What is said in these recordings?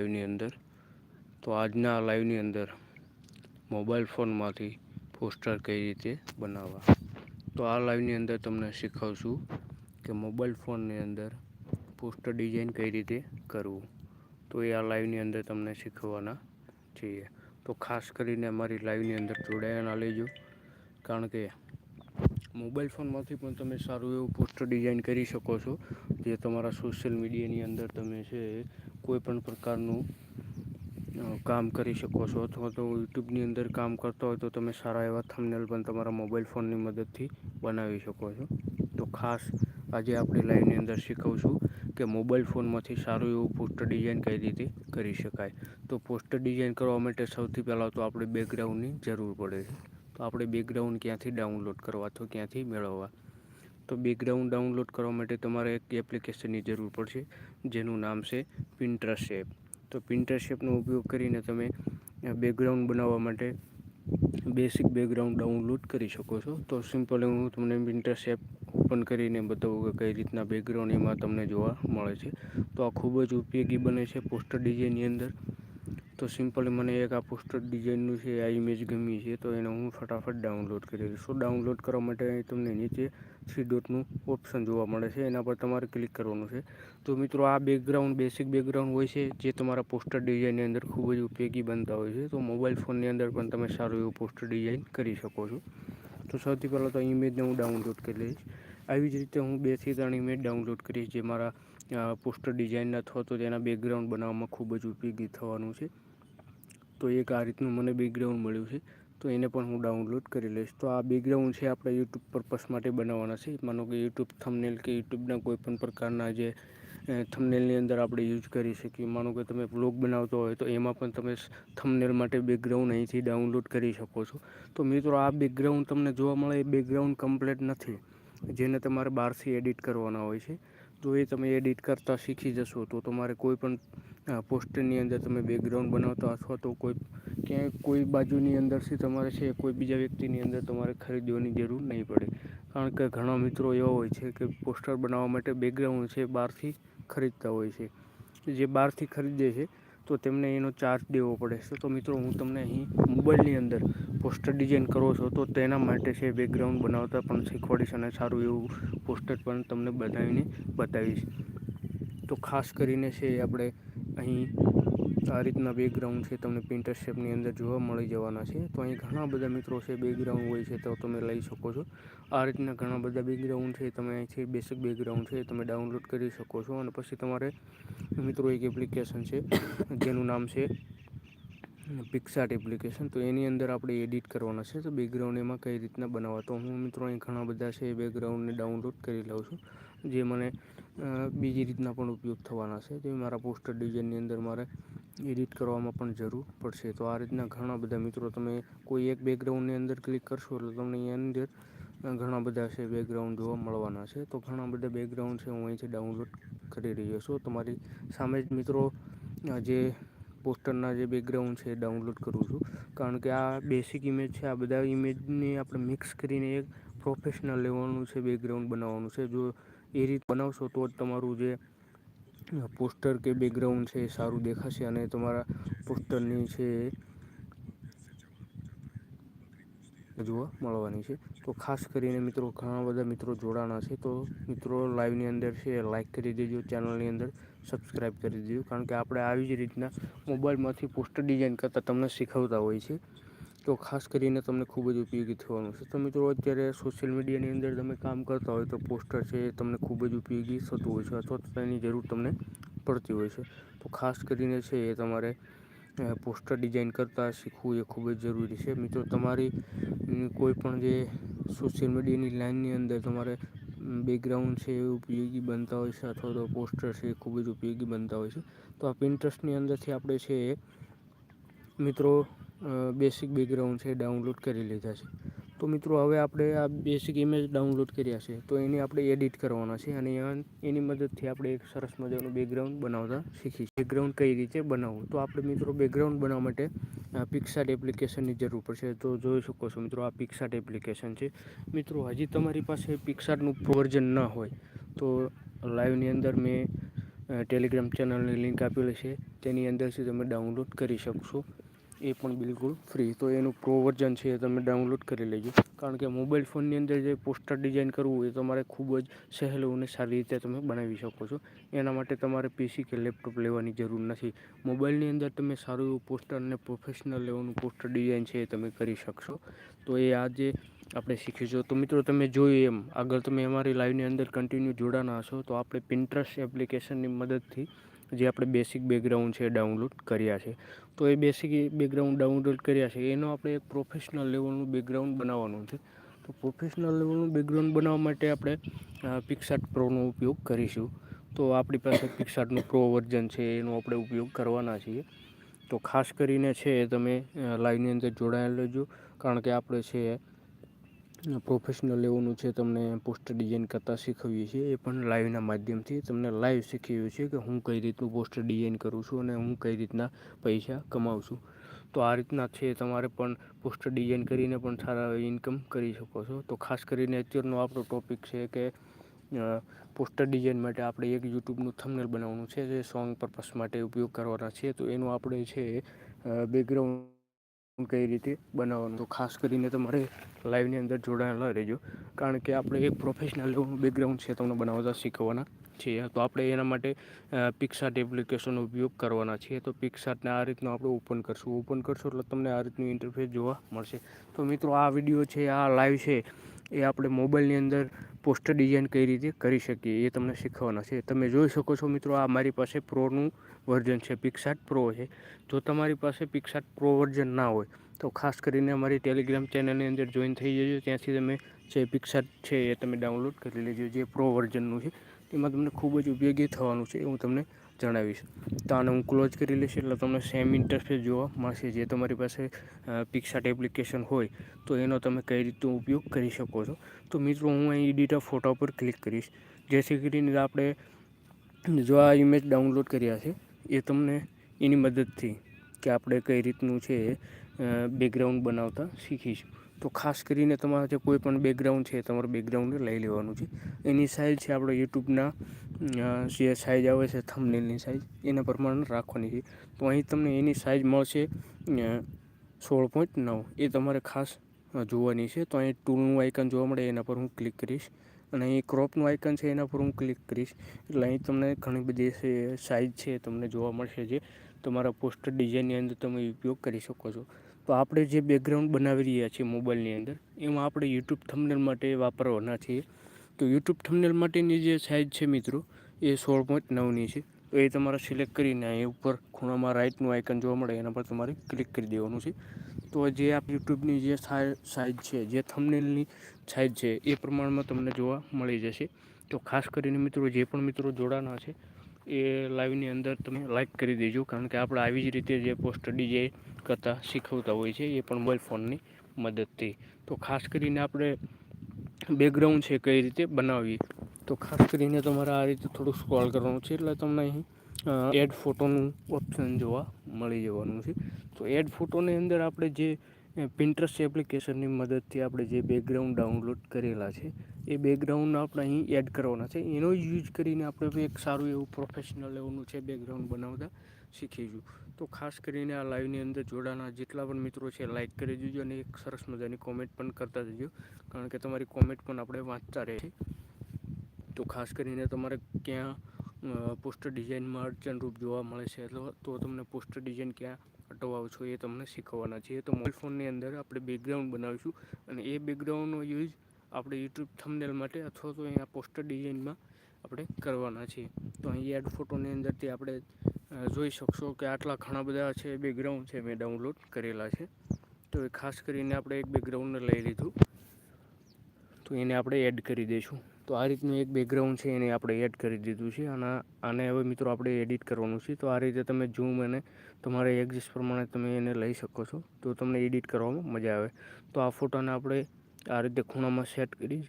લાઈવની અંદર. તો આજના લાઈવની અંદર મોબાઈલ ફોનમાંથી પોસ્ટર કઈ રીતે બનાવવા? તો આ લાઈવની અંદર તમને શીખવશું કે મોબાઈલ ફોનની અંદર પોસ્ટર ડિઝાઇન કઈ રીતે કરવું. તો એ આ લાઈવની અંદર તમને શીખવવાના છીએ. તો ખાસ કરીને અમારી લાઈવની અંદર જોડાયા લેજો. કારણ કે મોબાઈલ ફોનમાંથી પણ તમે સારું એવું પોસ્ટર ડિઝાઇન કરી શકો છો. જે તમારા સોશિયલ મીડિયાની અંદર તમે છે કોઈ પણ પ્રકારનું કામ કરી શકો છો અથવા તો યુટ્યુબની અંદર કામ કરતા હોય તો તમે સારા એવા થંબનેલ પણ તમારા મોબાઈલ ફોનની મદદથી બનાવી શકો છો. તો ખાસ આજે આપણે લાઈવની અંદર શીખવશું કે મોબાઈલ ફોનમાંથી સારું એવું પોસ્ટર ડિઝાઇન કઈ રીતે કરી શકાય. તો પોસ્ટર ડિઝાઇન કરવા માટે સૌથી પહેલાં તો આપણે બેકગ્રાઉન્ડની જરૂર પડે છે. તો આપણે બેકગ્રાઉન્ડ ક્યાંથી ડાઉનલોડ કરવા તો ક્યાંથી મેળવવા? તો બેકગ્રાઉન્ડ ડાઉનલોડ કરવા માટે તમારે એક એપ્લિકેશનની જરૂર પડશે, જેનું નામ છે પિન્ટરસ એપ તો પિન્ટરસ એપનો ઉપયોગ કરીને તમે બેકગ્રાઉન્ડ બનાવવા માટે બેસિક બેકગ્રાઉન્ડ ડાઉનલોડ કરી શકો છો. તો સિમ્પલ હું તમને પિન્ટરસ એપ ઓપન કરીને બતાવું કે કઈ રીતના બેકગ્રાઉન્ડ એમાં તમને જોવા મળે છે. તો આ ખૂબ જ ઉપયોગી બને છે પોસ્ટર ડિઝાઇનની અંદર. તો સિમ્પલ મને એક આ પોસ્ટર ડિઝાઇનનું છે, આ ઇમેજ ગમી છે, તો એને હું ફટાફટ ડાઉનલોડ કરી દઈશ. ડાઉનલોડ કરવા માટે તમને નીચે થ્રી ડોટનું ઓપ્શન જોવા મળે છે. એના પર તમારે ક્લિક કરવાનું છે. તો મિત્રો, આ બેકગ્રાઉન્ડ બેસિક બેકગ્રાઉન્ડ હોય છે, જે તમારા પોસ્ટર ડિઝાઇનની અંદર ખૂબ જ ઉપયોગી બનતા હોય છે. તો મોબાઈલ ફોનની અંદર પણ તમે સારું એવું પોસ્ટર ડિઝાઇન કરી શકો છો. તો સૌથી પહેલાં તો ઇમેજને હું ડાઉનલોડ કરી લઈશ. આવી જ રીતે હું બેથી ત્રણ ઇમેજ ડાઉનલોડ કરીશ જે મારા પોસ્ટર ડિઝાઇનના અથવા તો તેના બેકગ્રાઉન્ડ બનાવવામાં ખૂબ જ ઉપયોગી થવાનું છે. તો એક આ રીતનું મને બેકગ્રાઉન્ડ મળ્યું છે. તો એને પણ હું ડાઉનલોડ કરી લઈશ. તો આ બેકગ્રાઉન્ડ છે આપણે યુટ્યુબ પર્પસ માટે બનાવવાના છે. માનો કે યુટ્યુબ થમનેલ કે યુટ્યુબના કોઈ પણ પ્રકારના જે થમનેલની અંદર આપણે યુઝ કરી શકીએ. માનો કે તમે બ્લોગ બનાવતો હોય તો એમાં પણ તમે થમનેલ માટે બેકગ્રાઉન્ડ અહીંથી ડાઉનલોડ કરી શકો છો. તો મિત્રો આ બેકગ્રાઉન્ડ તમને જોવા મળે એ બેકગ્રાઉન્ડ કમ્પ્લીટ નથી. જેને તમારે બહારથી એડિટ કરવાના હોય છે. જો એ તમે એડિટ કરતાં શીખી જશો તો તમારે કોઈ પણ પોસ્ટરની અંદર તમે બેકગ્રાઉન્ડ બનાવતા અથવા તો કોઈ ક્યાંય કોઈ બાજુની અંદરથી તમારે છે કોઈ બીજા વ્યક્તિની અંદર તમારે ખરીદવાની જરૂર નહીં પડે. કારણ કે ઘણા મિત્રો એવા હોય છે કે પોસ્ટર બનાવવા માટે બેકગ્રાઉન્ડ છે બહારથી ખરીદતા હોય છે. જે બહારથી ખરીદે છે તો તેમને એનો ચાર્જ દેવો પડે છે. તો મિત્રો હું તમને અહીં મોબાઈલની અંદર પોસ્ટર ડિઝાઇન કરો છો તો તેના માટે છે બેકગ્રાઉન્ડ બનાવતા પણ શીખવાડીશ અને સારું એવું પોસ્ટર પણ તમને બનાવીને બતાવીશ. તો ખાસ કરીને છે આપણે અહીં આ રીતના બેકગ્રાઉન્ડ છે, તમને પ્રિન્ટર શેપની અંદર જોવા મળી જવાના છે. તો અહીં ઘણા બધા મિત્રો છે બેકગ્રાઉન્ડ હોય છે, તો તમે લઈ શકો છો. આ રીતના ઘણા બધા બેકગ્રાઉન્ડ છે, તમે અહીંથી બેસિક બેકગ્રાઉન્ડ છે, તમે ડાઉનલોડ કરી શકો છો. અને પછી તમારે મિત્રો એક એપ્લિકેશન છે, જેનું નામ છે પિક્સાર્ટ એપ્લિકેશન તો એની અંદર આપણે એડિટ કરવાના છે. તો બેકગ્રાઉન્ડ એમાં કઈ રીતના બનાવવા? તો હું મિત્રો અહીં ઘણા બધા છે એ બેકગ્રાઉન્ડને ડાઉનલોડ કરી લઉં છું, જે મને બીજી રીતના પણ ઉપયોગ થવાના છે. તે મારા પોસ્ટર ડિઝાઇનની અંદર મારે એડિટ કરવામાં પણ જરૂર પડશે. તો આ રીતના ઘણા બધા મિત્રો તમે કોઈ એક બેકગ્રાઉન્ડની અંદર ક્લિક કરશો એટલે તમને એની અંદર ઘણા બધા છે બેકગ્રાઉન્ડ જોવા મળવાના છે. તો ઘણા બધા બેકગ્રાઉન્ડ છે હું અહીંથી ડાઉનલોડ કરી રહ્યો છું. તમારી સામે જ મિત્રો જે પોસ્ટરના જે બેકગ્રાઉન્ડ છે એ ડાઉનલોડ કરું છું. કારણ કે આ બેસિક ઇમેજ છે, આ બધા ઇમેજને આપણે મિક્સ કરીને એક પ્રોફેશનલ લેવલનું છે બેકગ્રાઉન્ડ બનાવવાનું છે. જો એ રીત બનાવશો તો જ તમારું જે પોસ્ટર કે બેકગ્રાઉન્ડ છે એ સારું દેખાશે અને તમારા પોસ્ટરની છે જોવા મળવાની છે. તો ખાસ કરીને મિત્રો ઘણા બધા મિત્રો જોડાણા છે. તો મિત્રો લાઈવની અંદર છે લાઇક કરી દેજો ચેનલની અંદર સબસ્ક્રાઈબ કરી દેજો. કારણ કે આપણે આવી જ રીતના મોબાઈલમાંથી પોસ્ટર ડિઝાઇન કરતાં તમને શીખવતા હોય છે. તો ખાસ કરીને તમને ખૂબ જ ઉપયોગી થવાનું છે. તો મિત્રો, અત્યારે સોશિયલ મીડિયાની અંદર તમે કામ કરતા હોય તો પોસ્ટર છે એ તમને ખૂબ જ ઉપયોગી થતું હોય છે અથવા તો તેની જરૂર તમને પડતી હોય છે. તો ખાસ કરીને છે એ તમારે પોસ્ટર ડિઝાઇન કરતાં શીખવું એ ખૂબ જ જરૂરી છે. મિત્રો, તમારી કોઈ પણ જે સોશિયલ મીડિયાની લાઇનની અંદર તમારે બેકગ્રાઉન્ડ છે એ ઉપયોગી બનતા હોય છે અથવા તો પોસ્ટર છે એ ખૂબ જ ઉપયોગી બનતા હોય છે. તો આ પિન્ટરેસ્ટની અંદરથી આપણે છે એ, મિત્રો બેસિક બેકગ્રાઉન્ડ છે ડાઉનલોડ કરી લીધા છે. તો મિત્રો, હવે આપણે આ બેસિક ઇમેજ ડાઉનલોડ કર્યા છે, તો એને આપણે એડિટ કરવાના છે અને એની મદદથી આપણે એક સરસ મજાનું બેકગ્રાઉન્ડ બનાવતા શીખીશું બેકગ્રાઉન્ડ કઈ રીતે બનાવવું? તો આપણે મિત્રો બેકગ્રાઉન્ડ બનાવવા માટે પિક્સાટ એપ્લિકેશનની જરૂર પડશે. તો જોઈ શકો છો મિત્રો, આ પિક્સાટ એપ્લિકેશન છે. મિત્રો, હજી તમારી પાસે પિક્સાટનું વર્ઝન ન હોય, તો લાઈવની અંદર મેં ટેલિગ્રામ ચેનલની લિંક આપેલી છે. તેની અંદરથી તમે ડાઉનલોડ કરી શકશો. એ પણ બિલકુલ ફ્રી તો એનું પ્રો વર્ઝન છે તમે ડાઉનલોડ કરી લેજો. કારણ કે મોબાઈલ ફોનની અંદર જે પોસ્ટર ડિઝાઇન કરવું એ તમારે ખૂબ જ સહેલું અને સારી રીતે તમે બનાવી શકો છો. એના માટે તમારે પીસી કે લેપટોપ લેવાની જરૂર નથી. મોબાઈલની અંદર તમે સારું એવું પોસ્ટર અને પ્રોફેશનલ લેવલનું પોસ્ટર ડિઝાઇન છે એ તમે કરી શકશો. તો એ આજે આપણે શીખીશું. તો મિત્રો તમે જોયું એમ, આગળ તમે અમારી લાઈવની અંદર કન્ટિન્યુ જોડાના હશો, તો આપણે પિન્ટ્રસ્ટ એપ્લિકેશનની મદદથી જે આપણે બેસિક બેકગ્રાઉન્ડ છે ડાઉનલોડ કર્યા છે. તો એ બેસિક બેકગ્રાઉન્ડ ડાઉનલોડ કર્યા છે, એનો આપણે એક પ્રોફેશનલ લેવલનું બેકગ્રાઉન્ડ બનાવવાનું છે. તો પ્રોફેશનલ લેવલનું બેકગ્રાઉન્ડ બનાવવા માટે આપણે પિક્સાર્ટ પ્રોનો ઉપયોગ કરીશું. તો આપણી પાસે પિક્સાર્ટનું પ્રો વર્ઝન છે, એનો આપણે ઉપયોગ કરવાના છીએ. તો ખાસ કરીને છે તમે લાઈવની અંદર જોડાયેલ રહેજો. કારણ કે આપણે છે પ્રોફેશનલ લેવલનું છે, તમને પોસ્ટર ડિઝાઇન કરતાં શીખવીએ છીએ. એ પણ લાઈવના માધ્યમથી તમને લાઈવ શીખવીએ છીએ કે હું કઈ રીતનું પોસ્ટર ડિઝાઇન કરું છું અને હું કઈ રીતના પૈસા કમાઉં છું તો આ રીતના છે, તમારે પણ પોસ્ટર ડિઝાઇન કરીને પણ સારા ઇન્કમ કરી શકો છો. તો ખાસ કરીને અત્યારનો આપણો ટોપિક છે કે પોસ્ટર ડિઝાઇન માટે આપણે એક યુટ્યુબનું થંબનેલ બનાવવાનું છે, જે સોંગ પર્પસ માટે ઉપયોગ કરવાના છે. તો એનું આપણે છે બેકગ્રાઉન્ડ કઈ રીતે બનાવવાનું. તો ખાસ કરીને તમારે લાઈવની અંદર જોડાયેલા રહેજો. કારણ કે આપણે એક પ્રોફેશનલ લેવલનું બેકગ્રાઉન્ડ છે તમને બનાવતા શીખવાના છીએ. તો આપણે એના માટે પિક્સાર્ટ એપ્લિકેશનનો ઉપયોગ કરવાના છીએ. તો પિક્સાર્ટને આ રીતનું આપણે ઓપન કરશું. ઓપન કરશું એટલે તમને આ રીતનું ઇન્ટરફેસ જોવા મળશે. તો મિત્રો, આ વીડિયો છે, આ લાઈવ છે. એ આપણે મોબાઈલની અંદર પોસ્ટર ડિઝાઇન કઈ રીતે કરી શકીએ એ તમને શીખવાના છે. તમે જોઈ શકો છો મિત્રો, આ મારી પાસે પ્રોનું વર્ઝન છે પિક્સાટ પ્રો છે. જો તમારી પાસે પિક્સાટ પ્રો વર્ઝન ના હોય, તો ખાસ કરીને અમારી ટેલિગ્રામ ચેનલની અંદર જોઈન થઈ જજો. ત્યાંથી તમે જે પિક્સાટ છે એ તમે ડાઉનલોડ કરી લેજો, જે પ્રો વર્ઝનનું છે. તેમાં તમને ખૂબ જ ઉપયોગી થવાનું છે. હું તમને જણાવીશ. તો આને હું ક્લોઝ કરી લઈશ એટલે તમને સેમ ઇન્ટરફેસ જોવા મળશે. જે તમારી પાસે પિક્સાટ એપ્લિકેશન હોય, તો એનો તમે કઈ રીતનો ઉપયોગ કરી શકો છો. તો મિત્રો, હું અહીં એડિટ ફોટા પર ક્લિક કરીશ. જેથી કરીને આપણે જો આ ઇમેજ ડાઉનલોડ કર્યા છે, એ તમને એની મદદથી કે આપણે કઈ રીતનું છે બેકગ્રાઉન્ડ બનાવતા શીખીશું. તો ખાસ કરીને તમારે જે કોઈ પણ બેકગ્રાઉન્ડ છે તમારે બેકગ્રાઉન્ડ લઈ લેવાનું છે. એની સાઇઝ છે આપણે યુટ્યુબના જે સાઇઝ આવે છે થંબનેલની સાઇઝ એના પ્રમાણે રાખવાની છે. તો અહીં તમને એની સાઇઝ મળશે સોળ પોઈન્ટ નવ. એ તમારે ખાસ જોવાની છે. તો અહીં ટૂલનું આઇકન જોવા મળે, એના પર હું ક્લિક કરીશ. અને અહીં ક્રોપનું આઇકન છે, એના પર હું ક્લિક કરીશ. એટલે અહીં તમને ઘણી બધી સાઇઝ છે તમને જોવા મળશે જે. તમારા પોસ્ટર ડિઝાઇનની અંદર તમે ઉપયોગ કરી શકો છો. તો આપણે જે બેકગ્રાઉન્ડ બનાવી રહ્યા છીએ મોબાઈલની અંદર, એમાં આપણે યુટ્યુબ થંબનેલ માટે વાપરવાના છીએ. તો યુટ્યુબ થંબનેલ માટેની જે સાઇઝ છે મિત્રો, એ સોળ પોઈન્ટ નવની છે. તો એ તમારે સિલેક્ટ કરીને એ ઉપર ખૂણામાં રાઇટનું આઇકન જોવા મળે, એના પર તમારે ક્લિક કરી દેવાનું છે. તો જે આપ યુટ્યુબની જે સાઇઝ છે, જે થંબનેલની સાઇઝ છે, એ પ્રમાણમાં તમને જોવા મળી જશે. તો ખાસ કરીને મિત્રો, જે પણ મિત્રો જોડાના છે એ લાઈવની અંદર તમે લાઈક કરી દેજો. કારણ કે આપણે આવી જ રીતે જે પોસ્ટ સ્ટડી જે કરતા શીખવતા હોય છે, એ પણ મોબાઈલ ફોનની મદદથી. તો ખાસ કરીને આપણે બેકગ્રાઉન્ડ છે કઈ રીતે બનાવીએ? તો ખાસ કરીને તમારે આ રીતે થોડું સ્ક્રોલ કરવાનું છે, એટલે તમને અહીં એડ ફોટોનું ઓપ્શન જોવા મળી જવાનું છે. તો એડ ફોટોની અંદર આપણે જે પિન્ટરસ એપ્લિકેશનની મદદથી આપણે જે બેકગ્રાઉન્ડ ડાઉનલોડ કરેલા છે, એ બેકગ્રાઉન્ડ આપણે અહીં એડ કરવાના છે. એનો યુઝ કરીને આપણે એક સારું એવું પ્રોફેશનલ લેવલનું છે બેકગ્રાઉન્ડ બનાવતા શીખીશું. તો ખાસ કરીને આ લાઈવની અંદર જોડાના જેટલા પણ મિત્રો છે લાઇક કરી દેજો અને એક સરસ મજાની કોમેન્ટ પણ કરતા જજો. કારણ કે તમારી કોમેન્ટ પણ આપણે વાંચતા રહે છે. તો ખાસ કરીને તમારે ક્યાં પોસ્ટર ડિઝાઇનમાં અડચણરૂપ જોવા મળે છે તો તમને પોસ્ટર ડિઝાઇન ક્યાં હટવાઓ છો એ તમને શીખવવાના છે. તો મોબાઈલ ફોનની અંદર આપણે બેકગ્રાઉન્ડ બનાવીશું અને એ બેકગ્રાઉન્ડનો યુઝ આપણે યુટ્યુબ થંબનેલ માટે અથવા તો અહીંયા પોસ્ટર ડિઝાઇનમાં આપણે કરવાના છીએ તો અહીં એડ ફોટોની અંદરથી આપણે જોઈ શકશો કે આટલા ઘણા બધા છે બેકગ્રાઉન્ડ છે મેં ડાઉનલોડ કરેલા છે. તો એ ખાસ કરીને આપણે એક બેકગ્રાઉન્ડને લઈ લીધું. તો એને આપણે એડ કરી દઈશું. તો આ રીતનું એક બેકગ્રાઉન્ડ છે એને આપણે એડ કરી દીધું છે અને આને હવે મિત્રો આપણે એડિટ કરવાનું છે. તો આ રીતે તમે ઝૂમ અને તમારે એક્ઝિસ્ટ પ્રમાણે તમે એને લઈ શકો છો. તો તમને એડિટ કરવામાં મજા આવે. તો આ ફોટાને આપણે આ રીતે ખૂણામાં સેટ કરી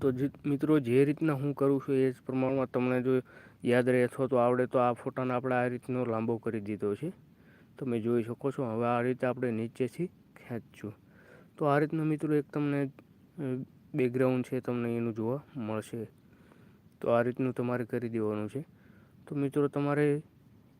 તો મિત્રો જે રીતના હું કરું છું એ જ પ્રમાણમાં તમને જો યાદ રહે અથવા તો આવડે તો આ ફોટાને આપણે આ રીતનો લાંબો કરી દીધો છે. તમે જોઈ શકો છો. હવે આ રીતે આપણે નીચેથી ખેંચશું. તો આ રીતના મિત્રો એક તમને બેકગ્રાઉન્ડ છે તમને એનું જોવા મળશે. તો આ રીતનું તમારે કરી દેવાનું છે. તો મિત્રો તમારે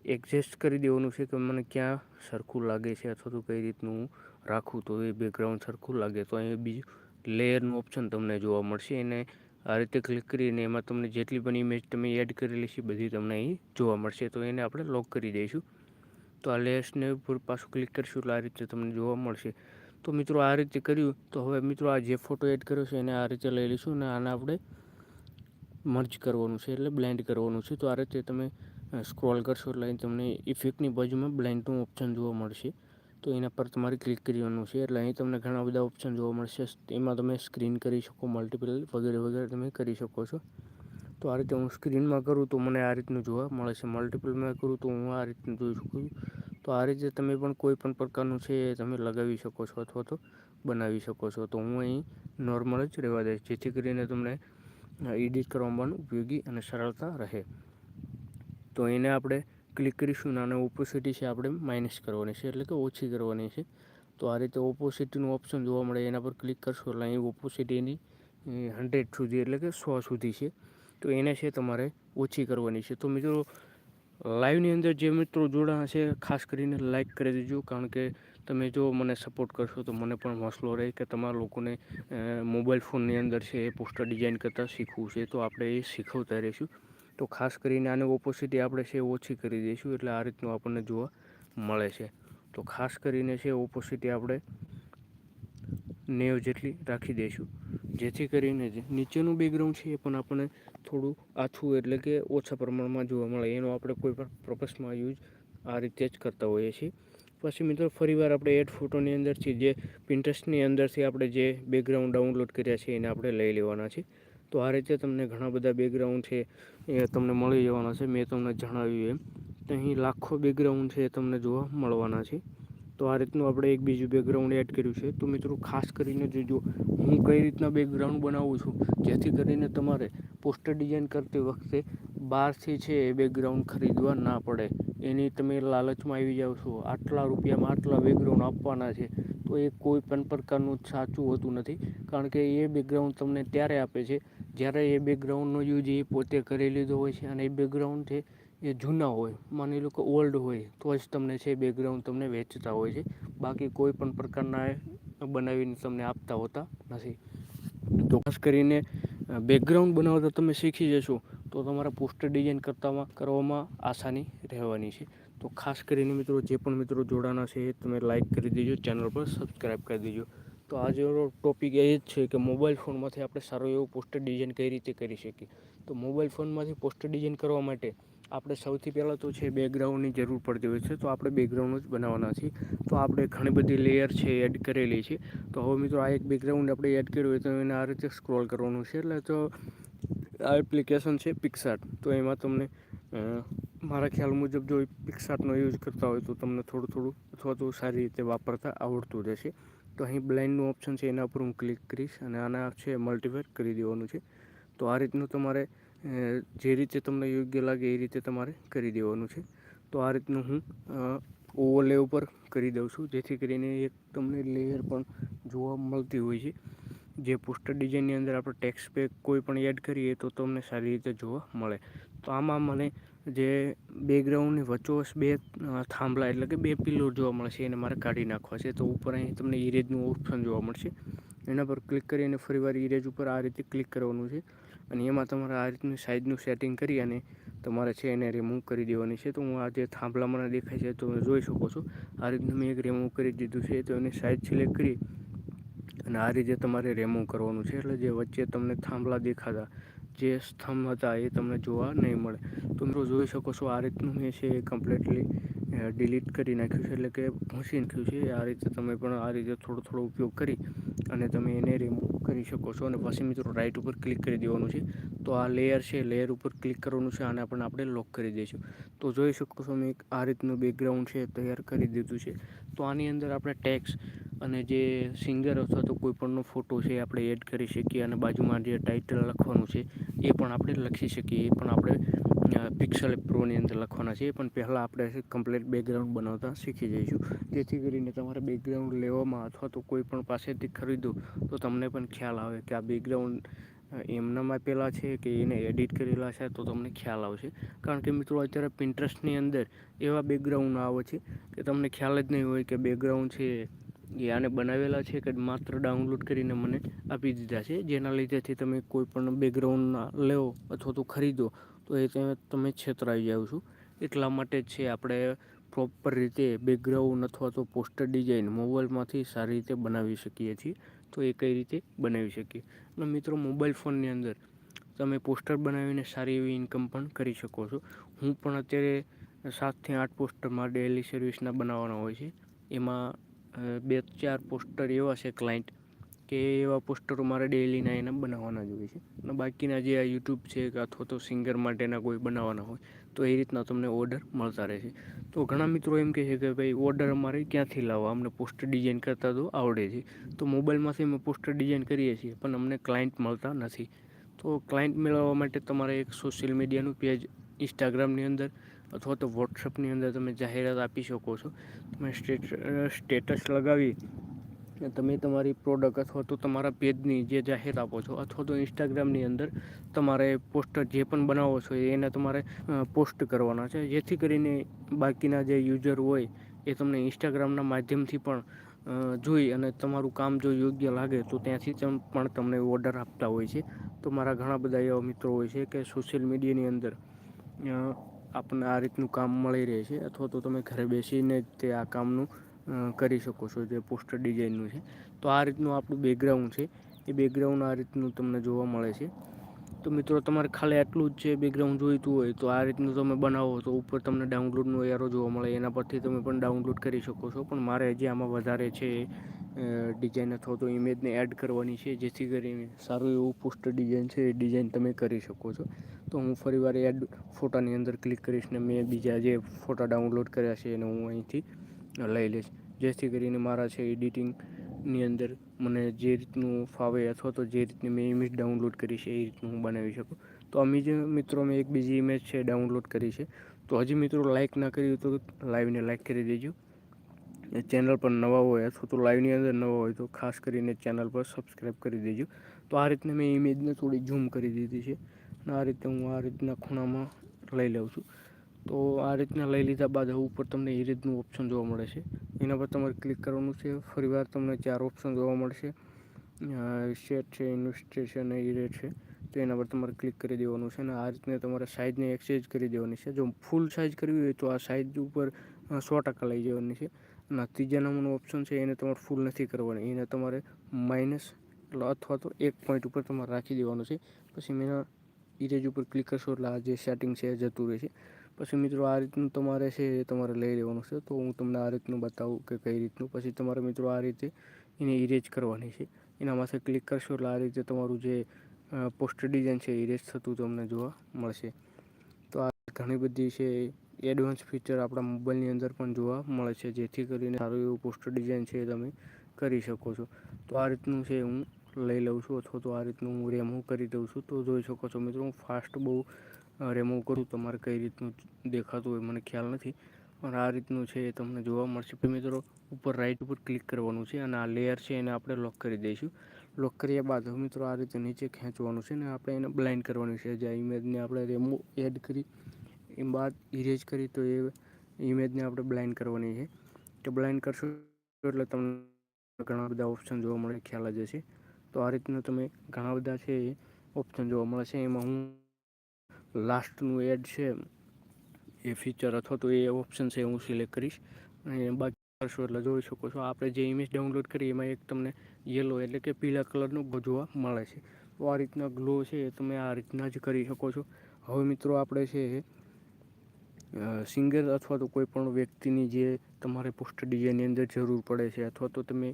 એડજસ્ટ કરી દેવાનું છે કે મને ક્યાં સરખું લાગે છે અથવા તો કઈ રીતનું રાખું તો એ બેકગ્રાઉન્ડ સરખું લાગે. તો અહીંયા બીજું લેયરનું ઓપ્શન તમને જોવા મળશે. એને આ રીતે ક્લિક કરીને એમાં તમને જેટલી પણ ઇમેજ તમે એડ કરેલી છે બધી તમને અહીં જોવા મળશે. તો એને આપણે લોક કરી દઈશું. તો આ લેયર્સને ઉપર પાછું ક્લિક કરીશું એટલે આ રીતે તમને જોવા મળશે. તો મિત્રો આ રીતે કર્યું. તો હવે મિત્રો આ જે ફોટો એડ કર્યો છે એને આ રીતે લઈ લઈશું અને આને આપણે મર્જ કરવાનું છે એટલે બ્લેન્ડ કરવાનું છે. તો આ રીતે તમે સ્ક્રોલ કરશો એટલે અહીં તમને ઇફેક્ટની બાજુમાં બ્લેન્ડનું ઓપ્શન જોવા મળશે. તો એના પર તમારે ક્લિક કરવાનું છે એટલે અહીં તમને ઘણા બધા ઓપ્શન જોવા મળશે. એમાં તમે સ્ક્રીન કરી શકો મલ્ટિપલ વગેરે વગેરે તમે કરી શકો છો. તો આ રીતે હું સ્ક્રીનમાં કરું તો મને આ રીતનું જોવા મળે છે. મલ્ટિપલમાં કરું તો હું આ રીતનું જોઈ શકું છું. તો આ રીતે તમે પણ કોઈ પણ પ્રકારનું છે એ તમે લગાવી શકો છો અથવા તો બનાવી શકો છો. તો હું અહીં નોર્મલ જ રહેવા દઈશ, જેથી કરીને તમને એડિટ કરવામાં પણ ઉપયોગી અને સરળતા રહે. તો એને આપણે ક્લિક કરીશું અને ઓપોસિટી છે આપણે માઇનસ કરવાની છે, એટલે કે ઓછી કરવાની છે. તો આ રીતે ઓપોસિટીનું ઓપ્શન જોવા મળે, એના પર ક્લિક કરશો એટલે અહીં ઓપોસિટીની હંડ્રેડ સુધી એટલે કે સો સુધી છે. તો એને છે તમારે ઓછી કરવાની છે. તો મિત્રો લાઈવની અંદર જે મિત્રો જોડાણ છે ખાસ કરીને લાઈક કરી દેજો, કારણ કે તમે જો મને સપોર્ટ કરશો તો મને પણ હોસલો રહે કે તમારા લોકોને મોબાઈલ ફોનની અંદર છે એ પોસ્ટર ડિઝાઇન કરતાં શીખવું છે, તો આપણે એ શીખવતા રહીશું. તો ખાસ કરીને આને ઓપોસિટી આપણે છે ઓછી કરી દઈશું, એટલે આ રીતનું આપણને જોવા મળે છે. તો ખાસ કરીને છે ઓપોસિટી આપણે નેવ જેટલી રાખી દઈશું. જેથી કરીને જે નીચેનું બેકગ્રાઉન્ડ છે એ પણ આપણને થોડું આછું એટલે કે ઓછા પ્રમાણમાં જોવા મળે. એનો આપણે કોઈ પણ પર્પસમાં યુઝ આ રીતે જ કરતા હોઈએ છીએ. પછી મિત્રો ફરીવાર આપણે એડ ફોટોની અંદરથી જે પિન્ટરેસ્ટની અંદરથી આપણે જે બેકગ્રાઉન્ડ ડાઉનલોડ કર્યા છે એને આપણે લઈ લેવાના છે. તો આ રીતે તમને ઘણા બધા બેકગ્રાઉન્ડ છે એ તમને મળી જવાના છે. મેં તમને જણાવ્યું એમ. તો અહીં લાખો બેકગ્રાઉન્ડ છે એ તમને જોવા મળવાના છે. તો આ રીતનું આપણે એક બીજું બેકગ્રાઉન્ડ એડ કર્યું છે. તો મિત્રો, ખાસ કરીને જોજો હું કઈ રીતના બેકગ્રાઉન્ડ બનાવું છું, જેથી કરીને તમારે પોસ્ટર ડિઝાઇન કરતી વખતે બહારથી છે એ બેકગ્રાઉન્ડ ખરીદવા ના પડે. એની તમે લાલચમાં આવી જાઓ છો. આટલા રૂપિયામાં આટલા બેકગ્રાઉન્ડ આપવાના છે. તો એ કોઈ પણ પ્રકારનું સાચું હોતું નથી. કારણ કે એ બેકગ્રાઉન્ડ તમને ત્યારે આપે છે, જ્યારે એ બેકગ્રાઉન્ડનો યુઝ એ પોતે કરી લીધો હોય છે અને એ બેકગ્રાઉન્ડ છે એ જૂના હોય, માની લો કે ઓલ્ડ હોય, તો જ તમને છે બેકગ્રાઉન્ડ તમને વેચતા હોય છે. બાકી કોઈ પણ પ્રકારના બનાવીને તમને આપતા હોતા નથી. તો ખાસ કરીને બેકગ્રાઉન્ડ બનાવતા તમે શીખી જશો, તો તમારા પોસ્ટર ડિઝાઇન કરતામાં, કરવામાં આસાની રહેવાની છે. તો ખાસ કરીને મિત્રો, જે પણ મિત્રો જોડાના છે, એ તમે લાઇક કરી દેજો ચેનલ પર સબસ્ક્રાઈબ કરી દેજો. તો આજનો ટોપિક એ જ છે કે મોબાઈલ ફોનમાંથી આપણે સારો એવો પોસ્ટર ડિઝાઇન કઈ રીતે કરી શકીએ? તો મોબાઈલ ફોનમાંથી પોસ્ટર ડિઝાઇન કરવા માટે આપણે સૌથી પહેલાં તો છે બેકગ્રાઉન્ડની જરૂર પડતી હોય છે, તો આપણે બેકગ્રાઉન્ડ જ બનાવવાના છીએ. તો આપણે ઘણી બધી લેયર છે એડ કરેલી છે. તો હવે મિત્રો આ એક બેકગ્રાઉન્ડ આપણે એડ કર્યું હોય તો એને આ રીતે સ્ક્રોલ કરવાનું છે. એટલે તો આ એપ્લિકેશન છે પિક્સાર્ટ તો એમાં તમને મારા ખ્યાલ મુજબ જો પિક્સાર્ટનો યુઝ કરતા હોય તો તમને થોડું થોડું અથવા તો સારી રીતે વાપરતા આવડતું રહેશે. તો અહીં બ્લાઇન્ડનું ઓપ્શન છે, એના ઉપર હું ક્લિક કરીશ અને આના છે મલ્ટીફાયર કરી દેવાનું છે. તો આ રીતનું તમારે જે રીતે તમને યોગ્ય લાગે એ રીતે તમારે કરી દેવાનું છે. તો આ રીતનું હું ઓવરલે ઉપર કરી દઉં છું, જેથી કરીને એક તમને લેયર પણ જોવા મળતી હોય છે. જે પોસ્ટર ડિઝાઇનની અંદર આપણે ટેક્સ પેક કોઈ પણ એડ કરીએ તો તમને સારી રીતે જોવા મળે. તો આમાં મને જે બેકગ્રાઉન્ડની વચ્ચોવચ બે થાંભલા એટલે કે બે પિલર જોવા મળશે એને મારે કાઢી નાખવા છે. તો ઉપર અહીં તમને ઇરેજનું ઓપ્શન જોવા મળશે. એના પર ક્લિક કરી અને ફરીવાર ઇરેજ ઉપર આ રીતે ક્લિક કરવાનું છે. અને એમાં તમારે આ રીતનું સાઇઝનું સેટિંગ કરી અને તમારે છે એને રિમૂવ કરી દેવાની છે. તો હું આ જે થાંભલા મને દેખાય છે તો જોઈ શકો છો. આ રીતનું મેં એક રિમૂવ કરી દીધું છે. તો એની સાઇઝ સિલેક્ટ કરી અને આ રીતે તમારે રિમૂવ કરવાનું છે. એટલે જે વચ્ચે તમને થાંભલા દેખાતા, જે સ્તંભ હતા એ તમને જોવા નહીં મળે. તો મિત્રો જોઈ શકો છો આ રીતનું મેં છે એ કમ્પ્લીટલી ડિલીટ કરી નાખ્યું છે એટલે કે ભૂંસી નાખ્યું છે. આ રીતે તમે પણ આ રીતે થોડો થોડો ઉપયોગ કરી અને તમે એને રિમૂવ કરી શકો છો. અને પછી મિત્રો રાઇટ ઉપર ક્લિક કરી દેવાનું છે. તો આ લેયર છે લેયર ઉપર ક્લિક કરવાનું છે આને પણ આપણે લોક કરી દઈશું. તો જોઈ શકો છો મેં આ રીતનું બેકગ્રાઉન્ડ છે, તૈયાર કરી દીધું છે. તો આની અંદર આપણે ટેક્સ અને જે સિંગર અથવા તો કોઈપણનો ફોટો છે આપણે એડ કરી શકીએ અને બાજુમાં જે ટાઇટલ લખવાનું છે એ પણ આપણે લખી શકીએ. એ પણ આપણે પિક્સલ પ્રોની અંદર લખવાના છે પણ પહેલાં આપણે કમ્પ્લીટ બેકગ્રાઉન્ડ બનાવતા શીખી જઈશું. જેથી કરીને તમારે બેકગ્રાઉન્ડ લેવામાં અથવા તો કોઈ પણ પાસેથી ખરીદો તો તમને પણ ખ્યાલ આવે કે આ બેકગ્રાઉન્ડ એમનામાં આપેલા છે કે એને એડિટ કરેલા છે, તો તમને ખ્યાલ આવશે. કારણ કે મિત્રો અત્યારે પિન્ટરેસ્ટની અંદર એવા બેકગ્રાઉન્ડ આવે છે કે તમને ખ્યાલ જ નહીં હોય કે બેકગ્રાઉન્ડ છે એ આને બનાવેલા છે કે માત્ર ડાઉનલોડ કરીને મને આપી દીધા છે. જેના લીધેથી તમે કોઈ પણ બેકગ્રાઉન્ડ લેવો અથવા તો ખરીદો તો એ તમે છેતરાઈ જાઓ છો. એટલા માટે છે આપણે પ્રોપર રીતે બેકગ્રાઉન્ડ અથવા તો પોસ્ટર ડિઝાઇન મોબાઈલમાંથી સારી રીતે બનાવી શકીએ છીએ. તો એ કઈ રીતે બનાવી શકીએ? અને મિત્રો, મોબાઈલ ફોનની અંદર તમે પોસ્ટર બનાવીને સારી એવી ઇન્કમ પણ કરી શકો છો. હું પણ અત્યારે સાતથી આઠ પોસ્ટરમાં ડેલી સર્વિસના બનાવવાના હોય છે. એમાં બે ચાર પોસ્ટર એવા છે ક્લાયન્ટ કે એવા પોસ્ટરો મારે ડેલીના એના બનાવવાના જ હોય છે. અને બાકીના જે આ યુટ્યુબ છે કે અથવા તો સિંગર માટેના કોઈ બનાવવાના હોય, તો એ રીતના તમને ઓર્ડર મળતા રહે છે. તો ઘણા મિત્રો એમ કહે છે કે ભાઈ ઓર્ડર અમારે ક્યાંથી લાવવા? અમને પોસ્ટર ડિઝાઇન કરતાં તો આવડે છે. તો મોબાઈલમાંથી અમે પોસ્ટર ડિઝાઇન કરીએ છીએ, પણ અમને ક્લાયન્ટ મળતા નથી. તો ક્લાયન્ટ મેળવવા માટે તમારે એક સોશિયલ મીડિયાનું પેજ ઇન્સ્ટાગ્રામની અંદર અથવા તો વોટ્સઅપની અંદર તમે જાહેરાત આપી શકો છો. તમે સ્ટેટસ લગાવી તમે તમારી પ્રોડક્ટ અથવા તો તમારા પેજની જે જાહેર આપો છો અથવા તો ઇન્સ્ટાગ્રામની અંદર તમારે પોસ્ટર જે પણ બનાવો છો એને તમારે પોસ્ટ કરવાના છે. જેથી કરીને બાકીના જે યુઝર હોય એ તમને ઇન્સ્ટાગ્રામના માધ્યમથી પણ જોઈ અને તમારું કામ જો યોગ્ય લાગે તો ત્યાંથી પણ તમને ઓર્ડર આપતા હોય છે. તો મારા ઘણા બધા એવા મિત્રો હોય છે કે સોશિયલ મીડિયાની અંદર આપણને આ રીતનું કામ મળી રહે છે. અથવા તો તમે ઘરે બેસીને તે આ કામનું કરી શકો છો, જે પોસ્ટર ડિઝાઇનનું છે. તો આ રીતનું આપણું બેકગ્રાઉન્ડ છે. એ બેકગ્રાઉન્ડ આ રીતનું તમને જોવા મળે છે. તો મિત્રો, તમારે ખાલી આટલું જ છે બેકગ્રાઉન્ડ જોઈતું હોય, તો આ રીતનું તમે બનાવો, તો ઉપર તમને ડાઉનલોડનો એરો જોવા મળે. એના પરથી તમે પણ ડાઉનલોડ કરી શકો છો. પણ મારે હજી આમાં વધારે છે ડિઝાઇન અથવા તો ઇમેજને એડ કરવાની છે, જેથી કરીને સારું એવું પોસ્ટર ડિઝાઇન છે, એ ડિઝાઇન તમે કરી શકો છો. તો હું ફરીવાર એડ ફોટાની અંદર ક્લિક કરીશ ને મેં બીજા જે ફોટા ડાઉનલોડ કર્યા છે એને હું અહીંથી લઈ લઈશ. જેથી કરીને મારા છે એડિટિંગની અંદર મને જે રીતનું ફાવે અથવા તો જે રીતની મેં ઇમેજ ડાઉનલોડ કરી છે એ રીતનું હું બનાવી શકું. તો અમે જે મિત્રો, મેં એક બીજી ઇમેજ છે ડાઉનલોડ કરી છે. તો હજી મિત્રો લાઇક ના કરી તો લાઈવને લાઇક કરી દેજો. ચેનલ પર નવા હોય અથવા તો લાઈવની અંદર નવા હોય તો ખાસ કરીને ચેનલ પર સબસ્ક્રાઈબ કરી દેજો. તો આ રીતને મેં ઇમેજને થોડી ઝૂમ કરી દીધી છે. અને આ રીતે હું આ રીતના ખૂણામાં લઈ લઉં છું. તો આ રીતના લઈ લીધા બાદ ઉપર તમને એ રીતનું ઓપ્શન જોવા મળે છે. એના પર તમારે ક્લિક કરવાનું છે. ફરીવાર તમને ચાર ઓપ્શન જોવા મળશે. શેટ છે ઇન્વેસ્ટેશન એ રેટ છે. તો એના પર તમારે ક્લિક કરી દેવાનું છે અને આ રીતને તમારે સાઇઝને એક્સચેન્જ કરી દેવાની છે. જો ફૂલ સાઇઝ કરવી હોય તો આ સાઇઝ ઉપર સો ટકા લઈ જવાની છે. અને ત્રીજા નંબરનું ઓપ્શન છે એને તમારે ફૂલ નથી કરવાની. એને તમારે માઇનસ અથવા તો એક પોઈન્ટ ઉપર તમારે રાખી દેવાનું છે. પછી મેં ઇરેજ ઉપર ક્લિક કરશો એટલે આ જે સેટિંગ છે એ જતું રહેશે. પછી મિત્રો આ રીતનું તમારે છે એ તમારે લઈ લેવાનું છે. તો હું તમને આ રીતનું બતાવું કે કઈ રીતનું. પછી તમારે મિત્રો આ રીતે એને ઇરેજ કરવાની છે. એના માથે ક્લિક કરશો એટલે આ રીતે તમારું જે પોસ્ટર ડિઝાઇન છે ઇરેજ થતું તમને જોવા મળશે. તો આ ઘણી બધી છે એડવાન્સ ફીચર આપણા મોબાઈલની અંદર પણ જોવા મળે છે. જેથી કરીને સારું એવું પોસ્ટર ડિઝાઇન છે એ તમે કરી શકો છો. તો આ રીતનું છે હું લઈ લઉં છું અથવા તો આ રીતનું હું રેમ હું કરી દઉં છું. તો જોઈ શકો છો મિત્રો હું ફાસ્ટ બહુ રેમૂવ કરું તમારે કઈ રીતનું દેખાતું હોય મને ખ્યાલ નથી. પણ આ રીતનું છે એ તમને જોવા મળશે. મિત્રો, ઉપર રાઈટ ઉપર ક્લિક કરવાનું છે અને આ લેયર છે એને આપણે લોક કરી દઈશું. લોક કર્યા બાદ મિત્રો આ રીતે નીચે ખેંચવાનું છે ને આપણે એને બ્લાઇન્ડ કરવાનું છે. જે ઇમેજને આપણે રેમૂવ એડ કરી એ બાદ ઇરેજ કરી તો એ ઇમેજને આપણે બ્લાઇન્ડ કરવાની છે. તો બ્લાઇન્ડ કરશો એટલે તમને ઘણા બધા ઓપ્શન જોવા મળે, ખ્યાલ જ હશે. તો આ રીતના તમે ઘણા બધા છે એ ઓપ્શન જોવા મળે છે. એમાં હું લાસ્ટનું એડ છે, એ ફીચર અથવા તો એ ઓપ્શન છે હું સિલેક્ટ કરીશ. અને બાકી કરશો એટલે જોઈ શકો છો, આપણે જે ઇમેજ ડાઉનલોડ કરી એમાં એક તમને યલો એટલે કે પીળા કલરનું જોવા મળે છે. તો આ રીતના ગ્લો છે એ તમે આ રીતના જ કરી શકો છો. હવે મિત્રો આપણે છે સિંગર અથવા તો કોઈ પણ વ્યક્તિની જે તમારે પોસ્ટર ડિઝાઇનની અંદર જરૂર પડે છે અથવા તો તમે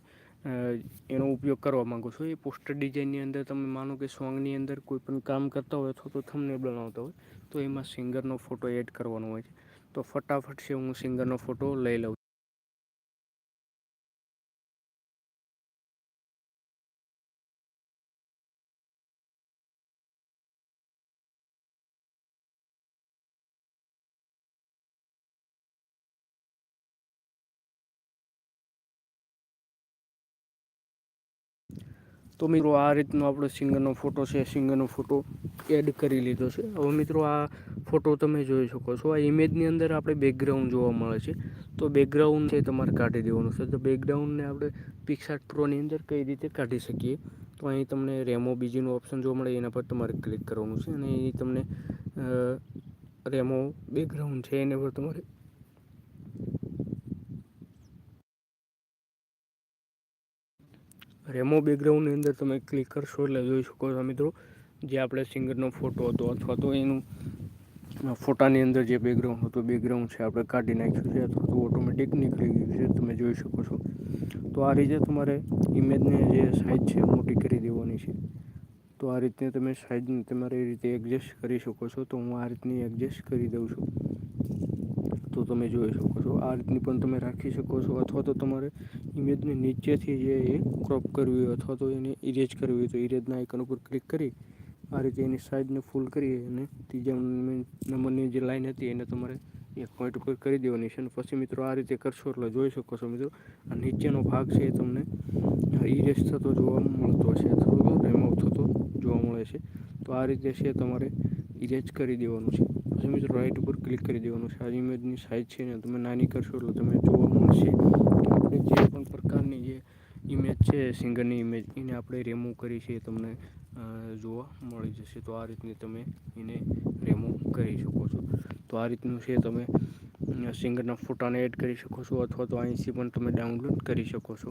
એનો ઉપયોગ કરવા માગો છો? એ પોસ્ટર ડિઝાઇનની અંદર તમે માનો કે સોંગની અંદર કોઈ પણ કામ કરતા હોય અથવા તો થમને બનાવતા હોય, તો એમાં સિંગરનો ફોટો એડ કરવાનો હોય છે. તો ફટાફટ છે હું સિંગરનો ફોટો લઈ લઉં તો મિત્રો આ રીતનો આપણો સિંગરનો ફોટો છે, સિંગરનો ફોટો એડ કરી લીધો છે. હવે મિત્રો આ ફોટો તમે જોઈ શકો છો. આ ઇમેજની અંદર આપણે બેકગ્રાઉન્ડ જોવા મળે છે. તો બેકગ્રાઉન્ડ છે તમારે કાઢી દેવાનું છે. તો બેકગ્રાઉન્ડને આપણે પિક્સાર્ટ પ્રોની અંદર કઈ રીતે કાઢી શકીએ? તો અહીં તમને રેમો બીજીનું ઓપ્શન જોવા મળે, એના પર તમારે ક્લિક કરવાનું છે. અને અહીં તમને રેમો બેકગ્રાઉન્ડ છે, એના પર તમારે રેમો બેકગ્રાઉન્ડની અંદર તમે ક્લિક કરશો એટલે જોઈ શકો છો મિત્રો, જે આપણે સિંગરનો ફોટો હતો અથવા તો એનું ફોટાની અંદર જે બેકગ્રાઉન્ડ હતું બેકગ્રાઉન્ડ છે આપણે કાઢી નાખ્યું છે અથવા તો ઓટોમેટિક નીકળી ગયું છે, તમે જોઈ શકો છો. તો આ રીતે તમારે ઇમેજને જે સાઇઝ છે મોટી કરી દેવાની છે. તો આ રીતની તમે સાઇઝને તમારે એ રીતે એડજસ્ટ કરી શકો છો, તો હું આ રીતની એડજસ્ટ કરી દઉં છું. તો તમે જોઈ શકો છો, આ રીતની પણ તમે રાખી શકો છો અથવા તો તમારે ઇમેજને નીચેથી જે એ ક્રોપ કરવી હોય અથવા તો એને ઇરેજ કરવી હોય તો ઇરેજના આઇકન ઉપર ક્લિક કરી આ રીતે એની સાઇઝને ફૂલ કરી અને ત્રીજા નંબરની જે લાઈન હતી એને તમારે એક પોઈન્ટ ઉપર કરી દેવાની છે અને પછી મિત્રો આ રીતે કરશો એટલે જોઈ શકો છો મિત્રો આ નીચેનો ભાગ છે એ તમને ઇરેજ થતો જોવા મળતો હશે અથવા તો રિમૂવ થતો જોવા મળે છે. તો આ રીતે છે તમારે ઇરેજ કરી દેવાનું છે. પછી મિત્રો રાઇટ ઉપર ક્લિક કરી દેવાનું છે. આ ઇમેજની સાઇઝ છે ને, તમે નાની કરશો એટલે તમે જોવા મળશે. આપણે જે પણ પ્રકારની જે ઇમેજ છે સિંગરની ઇમેજ એને આપણે રેમૂવ કરી છે એ તમને જોવા મળી જશે. તો આ રીતની તમે એને રેમૂવ કરી શકો છો. તો આ રીતનું છે તમે સિંગરના ફોટાને એડ કરી શકો છો અથવા તો અહીંથી પણ તમે ડાઉનલોડ કરી શકો છો.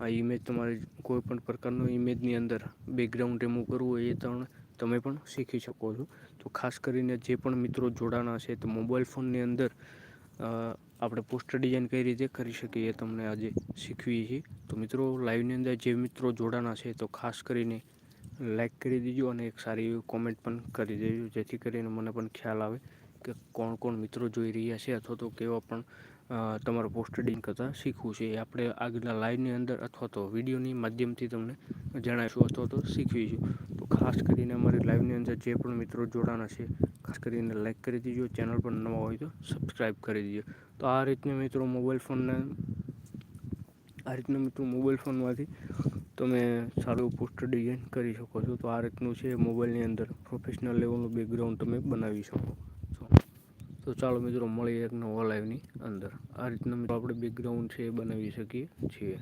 આ ઇમેજ તમારે કોઈ પણ પ્રકારનો ઇમેજની અંદર બેકગ્રાઉન્ડ રિમૂવ કરવું હોય એ પણ તમે પણ શીખી શકો છો. તો ખાસ કરીને જે પણ મિત્રો જોડાણા છે, તો મોબાઈલ ફોનની અંદર આપણે પોસ્ટર ડિઝાઇન કઈ રીતે કરી શકીએ એ તમને આજે શીખવીએ છીએ. તો મિત્રો, લાઈવની અંદર જે મિત્રો જોડાણા છે, તો ખાસ કરીને લાઈક કરી દેજો અને એક સારી એવી કોમેન્ટ પણ કરી દેજો, જેથી કરીને મને પણ ખ્યાલ આવે કે કોણ કોણ મિત્રો જોઈ રહ્યા છે, અથવા તો કેવા પણ તમારે પોસ્ટર ડિઝાઇન કરતાં શીખવું છે. એ આપણે આગળના લાઈવની અંદર અથવા તો વિડીયોની માધ્યમથી તમને જણાવીશું અથવા તો શીખવીશું. તો ખાસ કરીને અમારી લાઈવની અંદર જે પણ મિત્રો જોડાના છે, ખાસ કરીને લાઈક કરી દીજો, ચેનલ પર નવા હોય તો સબસ્ક્રાઈબ કરી દીજો. તો આ રીતના મિત્રો મોબાઈલ ફોનના, આ રીતના મિત્રો મોબાઈલ ફોનમાંથી તમે સારું પોસ્ટર ડિઝાઇન કરી શકો છો. તો આ રીતનું છે મોબાઈલની અંદર પ્રોફેશનલ લેવલનું બેકગ્રાઉન્ડ તમે બનાવી શકો. તો ચાલો મિત્રો, મળીએ એક નવા લાઈવની અંદર. આ રીતના મિત્રો આપણે બેકગ્રાઉન્ડ છે એ બનાવી શકીએ છીએ.